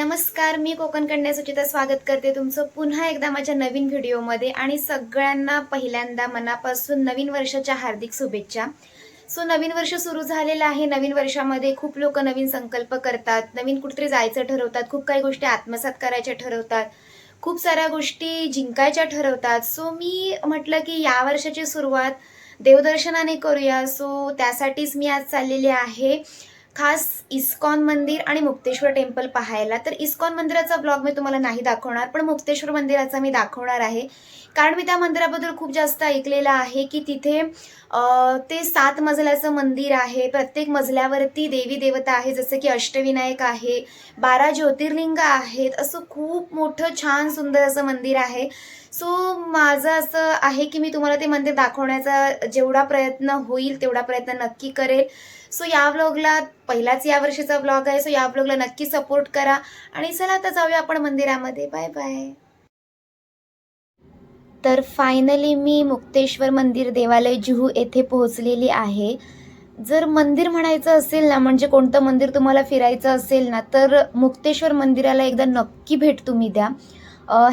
नमस्कार मी कोकण कन्या सुचिता स्वागत करते तुमचं पुन्हा एकदा माझ्या नवीन व्हिडिओमध्ये आणि सगळ्यांना पहिल्यांदा मनापासून नवीन वर्षाच्या हार्दिक शुभेच्छा. सो नवीन वर्ष सुरू झालेलं आहे. नवीन वर्षामध्ये खूप लोक नवीन संकल्प करतात नवीन कुठेतरी जायचं ठरवतात खूप काही गोष्टी आत्मसात करायच्या ठरवतात खूप साऱ्या गोष्टी जिंकायच्या ठरवतात. सो मी म्हटलं की या वर्षाची सुरुवात देवदर्शनाने करूया. सो त्यासाठीच मी आज चाललेले आहे. खास इस्कॉन मंदिर आणि मुक्तेश्वर टेम्पल पाहायला. तर इस्कॉन मंदिराचा ब्लॉग मी तुम्हाला नाही दाखवणार पण मुक्तेश्वर मंदिराचा मी दाखवणार आहे. कारण मी त्या मंदिराबद्दल खूप जास्त ऐकलेलं आहे की तिथे ते सात मजल्याचं मंदिर आहे. प्रत्येक मजल्यावरती देवी देवता आहे जसं की अष्टविनायक आहे बारा ज्योतिर्लिंग आहेत. असं खूप मोठं छान सुंदर असं मंदिर आहे. सो माझं असं आहे की मी तुम्हाला ते मंदिर दाखवण्याचा जेवढा प्रयत्न होईल तेवढा प्रयत्न नक्की करेल. सो या व्लॉगला पहिलाच या वर्षीचा ब्लॉग आहे. सो या व्लॉगला नक्की सपोर्ट करा. आणि चला आता जाऊया आपण मंदिरामध्ये. बाय बाय तर फायनली मी मुक्तेश्वर मंदिर देवालय जुहू येथे पोहोचलेली आहे. जर मंदिर म्हणायचं असेल ना म्हणजे कोणतं मंदिर तुम्हाला फिरायचं असेल ना तर मुक्तेश्वर मंदिराला एकदा नक्की भेट तुम्ही द्या.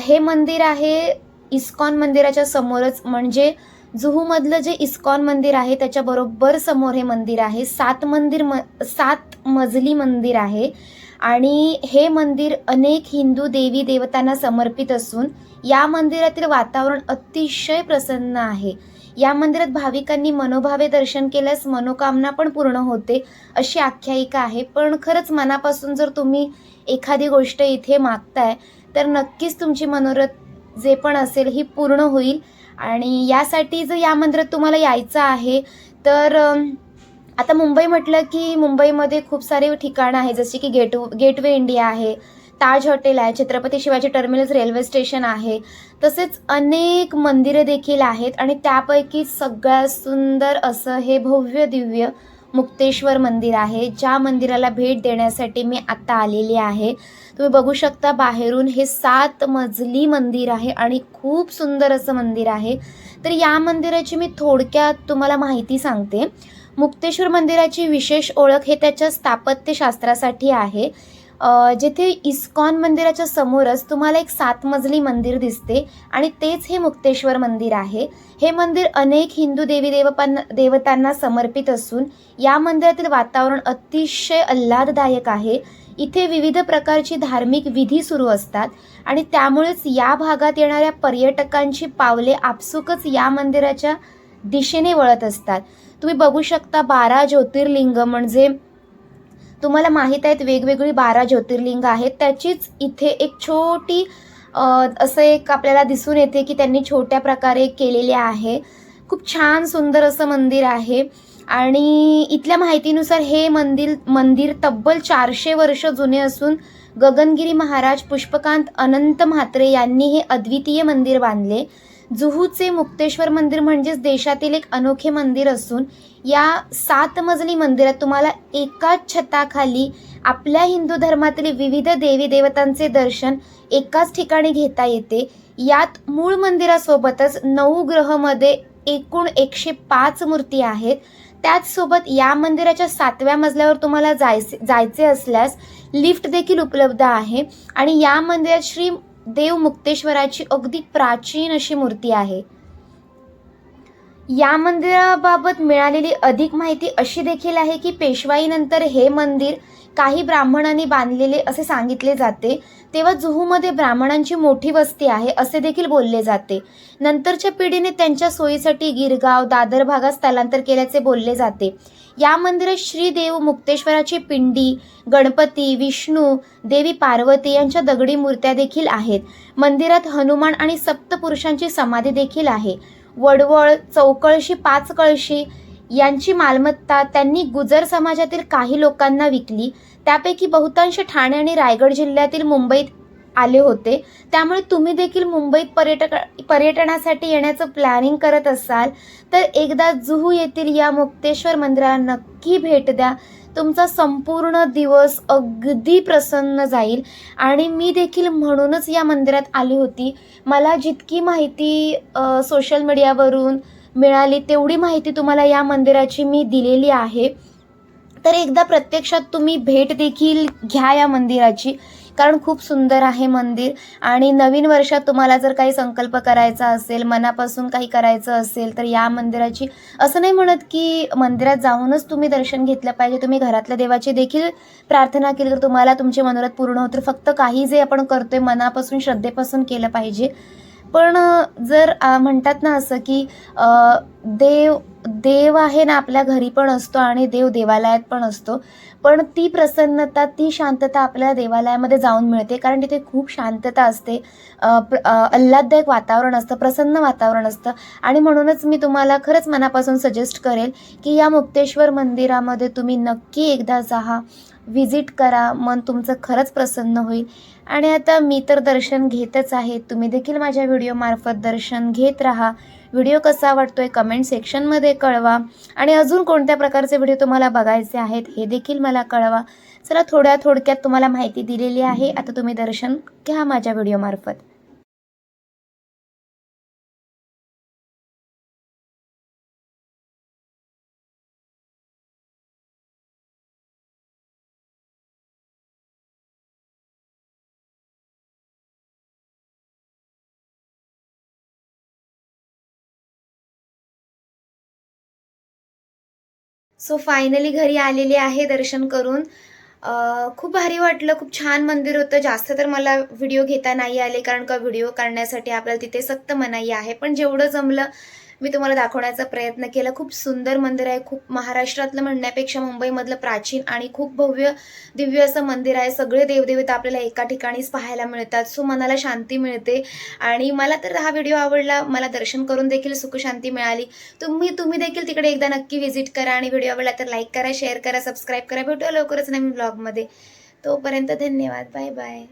हे मंदिर आहे इस्कॉन मंदिराच्या समोरच म्हणजे जुहूमधलं जे इस्कॉन मंदिर आहे त्याच्याबरोबर समोर हे मंदिर आहे. सात मंदिर म सात मजली मंदिर आहे. आणि हे मंदिर अनेक हिंदू देवी देवतांना समर्पित असून या मंदिरातील वातावरण अतिशय प्रसन्न आहे. या मंदिरात भाविकांनी मनोभावे दर्शन केल्यास मनोकामना पण पूर्ण होते अशी आख्यायिका आहे. पण खरंच मनापासून जर तुम्ही एखादी गोष्ट इथे मागताय तर नक्कीच तुमची मनोरथ जे पण असेल ही पूर्ण होईल. आणि यासाठी जर या मंदिरात तुम्हाला यायचं आहे तर आता मुंबई म्हटलं की मुंबईमध्ये खूप सारे ठिकाणं आहे जसे की गेट गेटवे इंडिया आहे ताज हॉटेल आहे Chhatrapati Shivaji terminus railway station आहे तसेच अनेक मंदिरं देखील आहेत आणि त्यापैकी सगळ्यात सुंदर असं हे भव्य दिव्य मुक्तेश्वर मंदिर आहे. ज्या मंदिराला भेट देण्यासाठी मी आत्ता आलेली आहे. तुम्ही बघू शकता बाहेरून हे सात मजली मंदिर आहे आणि खूप सुंदर असं मंदिर आहे. तर या मंदिराची मी थोडक्यात तुम्हाला माहिती सांगते. मुक्तेश्वर मंदिराची विशेष ओळख हे त्याच्या स्थापत्यशास्त्रासाठी आहे. जिथे इस्कॉन मंदिराच्या समोरच तुम्हाला एक सात मजली मंदिर दिसते आणि तेच हे मुक्तेश्वर मंदिर आहे. हे मंदिर अनेक हिंदू देवी देवपांना देवतांना समर्पित असून या मंदिरातील वातावरण अतिशय आल्हाददायक आहे. इथे विविध प्रकारची धार्मिक विधी सुरू असतात आणि त्यामुळेच या भागात येणाऱ्या पर्यटकांची पावले आपसुकच या मंदिराच्या दिशेने वळत असतात. तुम्ही बघू शकता बारा ज्योतिर्लिंग म्हणजे तुम्हाला माहीत आहेत वेगवेगळी बारा ज्योतिर्लिंग आहेत. त्याचीच इथे एक छोटी असं एक आपल्याला दिसून येते की त्यांनी छोट्या प्रकारे केलेले आहे. खूप छान सुंदर असं मंदिर आहे. आणि इथल्या माहितीनुसार हे मंदिर मंदिर तब्बल चारशे वर्ष जुने असून गगनगिरी महाराज पुष्पकांत अनंत म्हात्रे यांनी हे अद्वितीय मंदिर बांधले. जुहूचे मुक्तेश्वर मंदिर म्हणजेच देशातील एक अनोखे मंदिर असून या सात मजली मंदिरात तुम्हाला एकाच छताखाली आपल्या हिंदू धर्मातील विविध देवी देवतांचे दर्शन एकाच ठिकाणी घेता येते. यात मूळ मंदिरासोबतच नऊ ग्रहमध्ये एकूण एकशे पाच मूर्ती आहेत. त्याचसोबत या मंदिराच्या सातव्या मजल्यावर तुम्हाला जायचे जायचे असल्यास लिफ्ट देखील उपलब्ध आहे. आणि या मंदिरात श्री देव मुक्तेश्वराची अगदी प्राचीन अशी मूर्ती आहे. या मंदिराबाबत मिळालेली अधिक माहिती अशी देखील आहे की पेशवाईनंतर हे मंदिर काही ब्राह्मणांनी बांधलेले असे सांगितले जाते. तेव्हा जुहूमध्ये ब्राह्मणांची मोठी वस्ती आहे असे देखील बोलले जाते. नंतरच्या पिढीने त्यांच्या सोयीसाठी गिरगाव दादर भागात स्थलांतर केल्याचे बोलले जाते. या मंदिरात श्रीदेव मुक्तेश्वराची पिंडी गणपती विष्णू देवी पार्वती यांच्या दगडी मूर्त्या देखील आहेत. मंदिरात हनुमान आणि सप्तपुरुषांची समाधी देखील आहे. वडवळ चौकळशी पाच कळशी यांची मालमत्ता त्यांनी गुजर समाजातील काही लोकांना विकली. त्यापैकी बहुतांश ठाणे आणि रायगड जिल्ह्यातील मुंबईत आले होते. त्यामुळे तुम्ही देखील मुंबईत पर्यटक पर्यटनासाठी येण्याचं प्लॅनिंग करत असाल तर एकदा जुहू येथील या मुक्तेश्वर मंदिराला नक्की भेट द्या. तुमचा संपूर्ण दिवस अगदी प्रसन्न जाईल. आणि मी देखील म्हणूनच या मंदिरात आली होती. मला जितकी माहिती सोशल मीडियावरून मिळाली तेवढी माहिती तुम्हाला या मंदिराची मी दिलेली आहे. तर एकदा प्रत्यक्षात तुम्ही भेट देखील घ्या या मंदिराची. कारण खूप सुंदर आहे मंदिर. आणि नवीन वर्षात तुम्हाला जर काही संकल्प करायचा असेल मनापासून काही करायचं असेल तर या मंदिराची असं नाही म्हणत की मंदिरात जाऊनच तुम्ही दर्शन घेतलं पाहिजे. तुम्ही घरातल्या देवाची देखील प्रार्थना केली तर तुम्हाला तुमचे मनोरथ पूर्ण होतील. फक्त काही जे आपण करतोय मनापासून श्रद्धेपासून केलं पाहिजे. पण जर म्हणतात ना असं की देव देव आहे ना आपल्या घरी पण असतो आणि देव देवालयात पण असतो. पण ती प्रसन्नता ती शांतता आपल्याला देवालयामध्ये जाऊन मिळते. कारण तिथे खूप शांतता असते. प्र- आल्हाददायक वातावरण असतं प्रसन्न वातावरण असतं. आणि म्हणूनच मी तुम्हाला खरंच मनापासून सजेस्ट करेल की या मुक्तेश्वर मंदिरामध्ये तुम्ही नक्की एकदा जा व्हिजिट करा मन तुमचं खरंच प्रसन्न होईल. आणि आता मी तर दर्शन घेतच आहे. तुम्ही देखील माझ्या व्हिडिओमार्फत दर्शन घेत राहा. व्हिडिओ कसा वाटतो आहे कमेंट सेक्शनमध्ये कळवा. आणि अजून कोणत्या प्रकारचे व्हिडिओ तुम्हाला बघायचे आहेत हे देखील मला कळवा. चला थोड्या थोडक्यात तुम्हाला माहिती दिलेली आहे. आता तुम्ही दर्शन घ्या माझ्या व्हिडिओमार्फत सो फायनली घरी आलेली आहे दर्शन करून. खूप भारी वाटलं खूप छान मंदिर होतं. जास्त तर मला व्हिडिओ घेता नाही आले कारण का व्हिडिओ काढण्यासाठी आपल्याला तिथे सक्त मनाई आहे. पण जेवढं जमलं मी तुम्हाला दाखवण्याचा प्रयत्न केला. खूप सुंदर मंदिर आहे. खूप महाराष्ट्रातलं म्हणण्यापेक्षा मुंबईमधलं प्राचीन आणि खूप भव्य दिव्य असं मंदिर आहे. सगळे देवदेवता आपल्याला एका ठिकाणीच पाहायला मिळतात. सो मनाला शांती मिळते. आणि मला तर हा व्हिडिओ आवडला. मला दर्शन करून देखील सुखशांती मिळाली. तुम्ही तुम्ही देखील तिकडे एकदा नक्की व्हिजिट करा. आणि व्हिडिओ आवडला तर लाईक करा शेअर करा सबस्क्राईब करा. भेटूया लवकरच नवीन ब्लॉगमध्ये. तोपर्यंत धन्यवाद. Bye bye.